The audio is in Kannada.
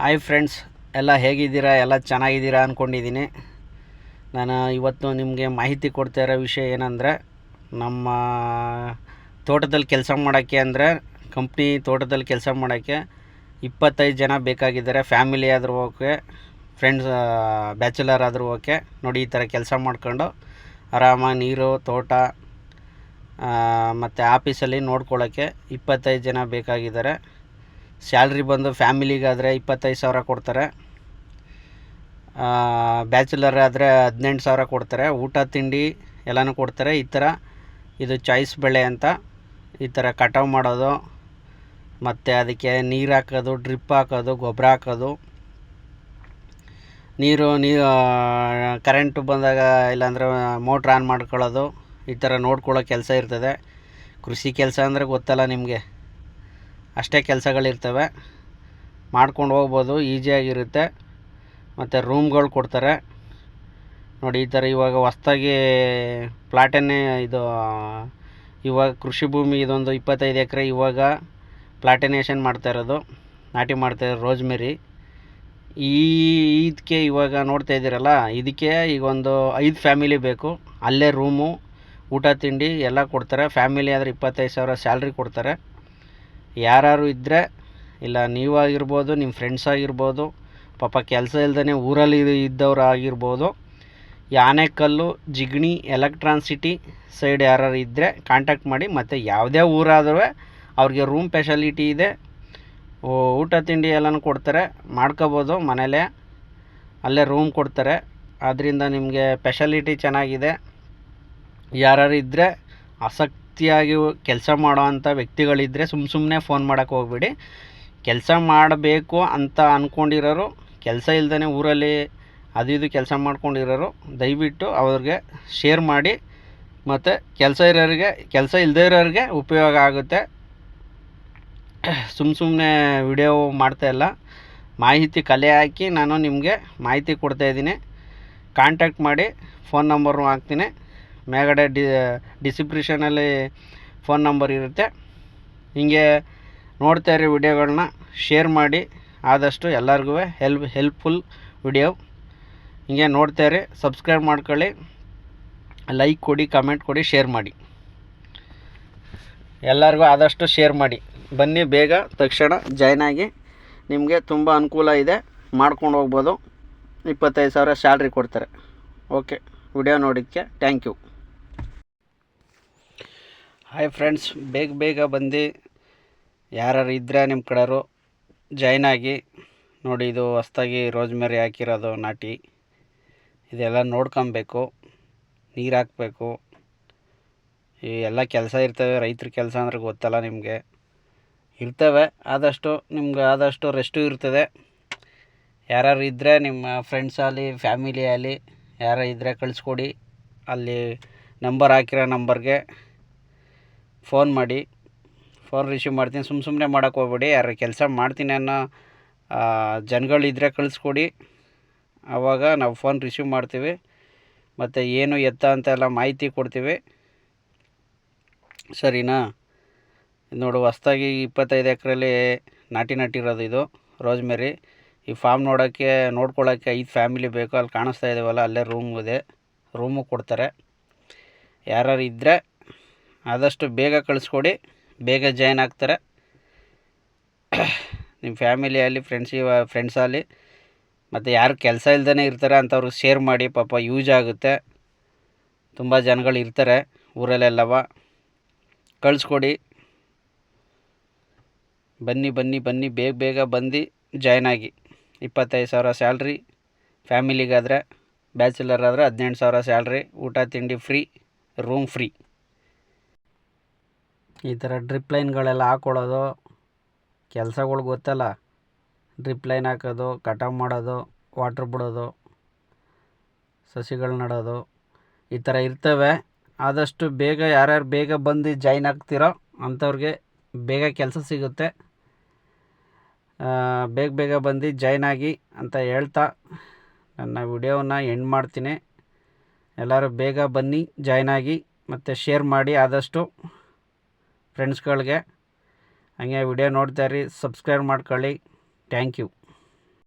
ಹಾಯ್ ಫ್ರೆಂಡ್ಸ್ ಎಲ್ಲ ಹೇಗಿದ್ದೀರಾ? ಎಲ್ಲ ಚೆನ್ನಾಗಿದ್ದೀರಾ ಅಂದ್ಕೊಂಡಿದ್ದೀನಿ ನಾನು ಇವತ್ತು ನಿಮಗೆ ಮಾಹಿತಿ ಕೊಡ್ತಾ ಇರೋ ವಿಷಯ ಏನಂದರೆ, ನಮ್ಮ ತೋಟದಲ್ಲಿ ಕೆಲಸ ಮಾಡೋಕ್ಕೆ ಅಂದರೆ ಕಂಪ್ನಿ ತೋಟದಲ್ಲಿ ಕೆಲಸ ಮಾಡೋಕ್ಕೆ ಇಪ್ಪತ್ತೈದು ಜನ ಬೇಕಾಗಿದ್ದಾರೆ. ಫ್ಯಾಮಿಲಿ ಆದರೂ ಓಕೆ ಫ್ರೆಂಡ್ಸ್ ಬ್ಯಾಚುಲರ್ ಆದರೂ ಓಕೆ ನೋಡಿ ಈ ಥರ ಕೆಲಸ ಮಾಡ್ಕೊಂಡು ಆರಾಮಾಗಿ ನೀರು, ತೋಟ ಮತ್ತು ಆಫೀಸಲ್ಲಿ ನೋಡ್ಕೊಳ್ಳೋಕ್ಕೆ ಇಪ್ಪತ್ತೈದು ಜನ ಬೇಕಾಗಿದ್ದಾರೆ. ಸ್ಯಾಲ್ರಿ ಬಂದು ಫ್ಯಾಮಿಲಿಗಾದರೆ ಇಪ್ಪತ್ತೈದು ಸಾವಿರ ಕೊಡ್ತಾರೆ. ಬ್ಯಾಚುಲರ್ ಆದರೆ ಹದಿನೆಂಟು ಸಾವಿರ ಕೊಡ್ತಾರೆ. ಊಟ, ತಿಂಡಿ ಎಲ್ಲನೂ ಕೊಡ್ತಾರೆ. ಈ ಥರ ಇದು ಚಾಯ್ಸ್ ಬೆಳೆ ಅಂತ ಈ ಥರ ಕಟಾವು ಮಾಡೋದು, ಮತ್ತು ಅದಕ್ಕೆ ನೀರು ಹಾಕೋದು, ಡ್ರಿಪ್ ಹಾಕೋದು, ಗೊಬ್ಬರ ಹಾಕೋದು. ನೀರು, ನೀ ಕರೆಂಟು ಬಂದಾಗ ಇಲ್ಲಾಂದರೆ ಮೋಟ್ರ್ ಆನ್ ಮಾಡ್ಕೊಳ್ಳೋದು. ಈ ಥರ ನೋಡ್ಕೊಳ್ಳೋ ಕೆಲಸ ಇರ್ತದೆ. ಕೃಷಿ ಕೆಲಸ ಅಂದರೆ ಗೊತ್ತಲ್ಲ ನಿಮಗೆ. ಅಷ್ಟೇ ಕೆಲಸಗಳಿರ್ತವೆ. ಮಾಡ್ಕೊಂಡು ಹೋಗ್ಬೋದು ಈಸಿಯಾಗಿರುತ್ತೆ ಮತ್ತು ರೂಮ್ಗಳು ಕೊಡ್ತಾರೆ. ನೋಡಿ, ಈ ಥರ ಇವಾಗ ಹೊಸ್ದಾಗಿ ಪ್ಲಾಟನ್ನೇ ಇದು, ಇವಾಗ ಕೃಷಿ ಭೂಮಿ ಇದೊಂದು ಇಪ್ಪತ್ತೈದು ಎಕರೆ ಇವಾಗ ಪ್ಲಾಟಿನೇಷನ್ ಮಾಡ್ತಾ ಇರೋದು. ನಾಟಿ ಮಾಡ್ತಾ ಇರೋದು ರೋಜ್ಮೆರಿ. ಈ ಇದಕ್ಕೆ ಇವಾಗ ನೋಡ್ತಾ ಇದ್ದೀರಲ್ಲ, ಇದಕ್ಕೆ ಈಗ ಒಂದು ಐದು ಫ್ಯಾಮಿಲಿ ಬೇಕು. ಅಲ್ಲೇ ರೂಮು ಊಟ, ತಿಂಡಿ ಎಲ್ಲ ಕೊಡ್ತಾರೆ. ಫ್ಯಾಮಿಲಿ ಆದರೆ ಇಪ್ಪತ್ತೈದು ಸಾವಿರ ಸ್ಯಾಲ್ರಿ ಕೊಡ್ತಾರೆ. ಯಾರು ಇದ್ದರೆ ಇಲ್ಲ ನೀವಾಗಿರ್ಬೋದು ನಿಮ್ಮ ಫ್ರೆಂಡ್ಸ್ ಆಗಿರ್ಬೋದು, ಪಾಪ ಕೆಲಸ ಇಲ್ದೇ ಊರಲ್ಲಿ ಇದ್ದವ್ರು ಆಗಿರ್ಬೋದು Anekal Jigani Jigani Electron City side ಯಾರು ಇದ್ದರೆ ಕಾಂಟ್ಯಾಕ್ಟ್ ಮಾಡಿ, ಮತ್ತು ಯಾವುದೇ ಊರಾದರೂ ಅವ್ರಿಗೆ ರೂಮ್ ಫೆಸಿಲಿಟಿ ಇದೆ ಊಟ ತಿಂಡಿ ಎಲ್ಲನೂ ಕೊಡ್ತಾರೆ, ಮಾಡ್ಕೋಬೋದು ಮನೇಲೇ, ಅಲ್ಲೇ ರೂಮ್ ಕೊಡ್ತಾರೆ ಆದ್ದರಿಂದ ನಿಮಗೆ ಫೆಸಿಲಿಟಿ ಚೆನ್ನಾಗಿದೆ. ಯಾರು ಇದ್ದರೆ ಆಸಕ್ತಿಯಾಗಿ ಕೆಲಸ ಮಾಡೋವಂಥ ವ್ಯಕ್ತಿಗಳಿದ್ದರೆ ಸುಮ್ಮ ಸುಮ್ಮನೆ ಫೋನ್ ಮಾಡೋಕ್ಕೆ ಹೋಗ್ಬೇಡಿ. ಕೆಲಸ ಮಾಡಬೇಕು ಅಂತ ಅಂದ್ಕೊಂಡಿರೋರು ಕೆಲಸ ಇಲ್ಲದೇ ಊರಲ್ಲಿ ಅದು ಇದು ಕೆಲಸ ಮಾಡ್ಕೊಂಡಿರೋರು, ದಯವಿಟ್ಟು ಅವ್ರಿಗೆ ಶೇರ್ ಮಾಡಿ ಮತ್ತು ಕೆಲಸ ಇರೋರಿಗೆ, ಕೆಲಸ ಇಲ್ಲದೇ ಇರೋರಿಗೆ ಉಪಯೋಗ ಆಗುತ್ತೆ. ಸುಮ್ಮ ಸುಮ್ಮನೆ ವಿಡಿಯೋ ಮಾಡ್ತಾ ಇಲ್ಲ. ಮಾಹಿತಿ ಕಲೆ ಹಾಕಿ ನಾನು ನಿಮಗೆ ಮಾಹಿತಿ ಕೊಡ್ತಾಯಿದ್ದೀನಿ ಕಾಂಟ್ಯಾಕ್ಟ್ ಮಾಡಿ ಫೋನ್ ನಂಬರ್ನು ಹಾಕ್ತೀನಿ. ಮೇಲ್ಗಡೆ ಡಿ ಡಿಸ್ಕ್ರಿಪ್ಷನಲ್ಲಿ ಫೋನ್ ನಂಬರ್ ಇರುತ್ತೆ. ಹೀಗೆ ನೋಡ್ತಾ ಇರಿ ವಿಡಿಯೋಗಳನ್ನ ಶೇರ್ ಮಾಡಿ, ಆದಷ್ಟು ಎಲ್ಲರಿಗೂ ಹೆಲ್ಪ್ ಹೆಲ್ಪ್ಫುಲ್ ವಿಡಿಯೋ ಹಿಂಗೆ ನೋಡ್ತಾ ಇರಿ ಸಬ್ಸ್ಕ್ರೈಬ್ ಮಾಡ್ಕೊಳ್ಳಿ ಲೈಕ್ ಕೊಡಿ ಕಮೆಂಟ್ ಕೊಡಿ ಶೇರ್ ಮಾಡಿ. ಎಲ್ಲರಿಗೂ ಆದಷ್ಟು ಶೇರ್ ಮಾಡಿ. ಬನ್ನಿ ಬೇಗ, ತಕ್ಷಣ ಜಾಯ್ನ್ ಆಗಿ. ನಿಮಗೆ ತುಂಬ ಅನುಕೂಲ ಇದೆ, ಮಾಡ್ಕೊಂಡು ಹೋಗ್ಬೋದು. ಇಪ್ಪತ್ತೈದು ಸಾವಿರ ಸ್ಯಾಲ್ರಿ ಕೊಡ್ತಾರೆ. ಓಕೆ ವಿಡಿಯೋ ನೋಡಿದ್ದಕ್ಕೆ ಥ್ಯಾಂಕ್ ಯು ಹಾಯ್ ಫ್ರೆಂಡ್ಸ್ ಬೇಗ ಬೇಗ ಬಂದು ಯಾರು ಇದ್ದರೆ ನಿಮ್ಮ ಕಡೆಯವರು ಜಾಯ್ನ್ ಆಗಿ. ನೋಡಿ, ಇದು ಹೊಸ್ದಾಗಿ ರೋಜ್ಮೆರಿ ಹಾಕಿರೋದು ನಾಟಿ. ಇದೆಲ್ಲ ನೋಡ್ಕೊಬೇಕು, ನೀರು ಹಾಕಬೇಕು. ಈ ಎಲ್ಲ ಕೆಲಸ ಇರ್ತವೆ, ರೈತರ ಕೆಲಸ ಅಂದ್ರೆ ಗೊತ್ತಲ್ಲ ನಿಮಗೆ. ಇರ್ತವೆ, ಆದಷ್ಟು ನಿಮ್ಗೆ ಆದಷ್ಟು ರೆಸ್ಟು ಇರ್ತದೆ. ಯಾರು ಇದ್ದರೆ ನಿಮ್ಮ ಫ್ರೆಂಡ್ಸ್ ಆಗಲಿ ಫ್ಯಾಮಿಲಿ ಆಗಲಿ ಯಾರು ಇದ್ದರೆ ಕಳಿಸ್ಕೊಡಿ. ಅಲ್ಲಿ ನಂಬರ್ ಹಾಕಿರೋ ನಂಬರ್ಗೆ ಫೋನ್ ಮಾಡಿ, ಫೋನ್ ರಿಸೀವ್ ಮಾಡ್ತೀನಿ. ಸುಮ್ಮ ಸುಮ್ಮನೆ ಮಾಡೋಕ್ಕೆ ಹೋಗ್ಬೇಡಿ, ಯಾರು ಕೆಲಸ ಮಾಡ್ತೀನಿ ಅನ್ನೋ ಜನಗಳಿದ್ರೆ ಕಳಿಸ್ಕೊಡಿ. ಆವಾಗ ನಾವು ಫೋನ್ ರಿಸೀವ್ ಮಾಡ್ತೀವಿ. ಮತ್ತು ಏನು ಎತ್ತ ಅಂತೆಲ್ಲ ಮಾಹಿತಿ ಕೊಡ್ತೀವಿ. ಸರಿನಾ? ನೋಡು, ಹೊಸ್ದಾಗಿ ಇಪ್ಪತ್ತೈದು ಎಕರೆಲಿ ನಾಟಿ ನಟ್ಟಿರೋದು ಇದು ರೋಜ್ಮೆರಿ ಈ ಫಾರ್ಮ್ ನೋಡೋಕ್ಕೆ, ನೋಡ್ಕೊಳ್ಳೋಕ್ಕೆ ಐದು ಫ್ಯಾಮಿಲಿ ಬೇಕು. ಅಲ್ಲಿ ಕಾಣಿಸ್ತಾ ಇದ್ದಾವಲ್ಲ ಅಲ್ಲೇ ರೂಮ್ ಇದೆ. ರೂಮು ಕೊಡ್ತಾರೆ. ಯಾರು ಇದ್ದರೆ ಆದಷ್ಟು ಬೇಗ ಕಳಿಸ್ಕೊಡಿ. ಬೇಗ ಜಾಯ್ನ್ ಆಗ್ತಾರೆ. ನಿಮ್ಮ ಫ್ಯಾಮಿಲಿ ಆಗಲಿ ಫ್ರೆಂಡ್ಸ್ ಫ್ರೆಂಡ್ಸ್ ಆಗಲಿ ಮತ್ತು ಯಾರು ಕೆಲಸ ಇಲ್ದೇ ಇರ್ತಾರೆ ಅಂಥವ್ರಿಗೆ ಶೇರ್ ಮಾಡಿ, ಪಾಪ ಯೂಸ್ ಆಗುತ್ತೆ. ತುಂಬ ಜನಗಳು ಇರ್ತಾರೆ ಊರಲ್ಲೆಲ್ಲವ. ಕಳಿಸ್ಕೊಡಿ. ಬನ್ನಿ ಬನ್ನಿ ಬನ್ನಿ, ಬೇಗ ಬೇಗ ಬಂದು ಜಾಯ್ನ್ ಆಗಿ. ಇಪ್ಪತ್ತೈದು ಸಾವಿರ ಸ್ಯಾಲ್ರಿ ಫ್ಯಾಮಿಲಿಗಾದರೆ ಬ್ಯಾಚುಲರ್ ಆದರೆ ಹದಿನೆಂಟು ಸಾವಿರ ಸ್ಯಾಲ್ರಿ ಊಟ, ತಿಂಡಿ ಫ್ರೀ ರೂಮ್ ಫ್ರೀ ಈ ಥರ ಡ್ರಿಪ್ ಲೈನ್ಗಳೆಲ್ಲ ಹಾಕ್ಕೊಳ್ಳೋದು ಕೆಲಸಗಳು ಗೊತ್ತಲ್ಲ. ಡ್ರಿಪ್ ಲೈನ್ ಹಾಕೋದು ಕಟಾವು ಮಾಡೋದು ವಾಟ್ರ್ ಬಿಡೋದು, ಸಸಿಗಳು ನೆಡೋದು, ಈ ಥರ ಇರ್ತವೆ. ಆದಷ್ಟು ಬೇಗ ಯಾರ್ಯಾರು ಬೇಗ ಬಂದು ಜಾಯ್ನ್ ಆಗ್ತಿರೋ ಅಂಥವ್ರಿಗೆ ಬೇಗ ಕೆಲಸ ಸಿಗುತ್ತೆ. ಬೇಗ ಬೇಗ ಬಂದು ಜಾಯ್ನ್ ಆಗಿ ಅಂತ ಹೇಳ್ತಾ ನನ್ನ ವಿಡಿಯೋವನ್ನು ಎಂಡ್ ಮಾಡ್ತೀನಿ. ಎಲ್ಲರೂ ಬೇಗ ಬನ್ನಿ ಜಾಯ್ನ್ ಆಗಿ ಮತ್ತು ಶೇರ್ ಮಾಡಿ. ಆದಷ್ಟು ಫ್ರೆಂಡ್ಸ್ಗಳಿಗೆ ಹಂಗೆ ವಿಡಿಯೋ ನೋಡ್ತಾ ಇರಿ ಸಬ್ಸ್ಕ್ರೈಬ್ ಮಾಡ್ಕೊಳ್ಳಿ. Thank you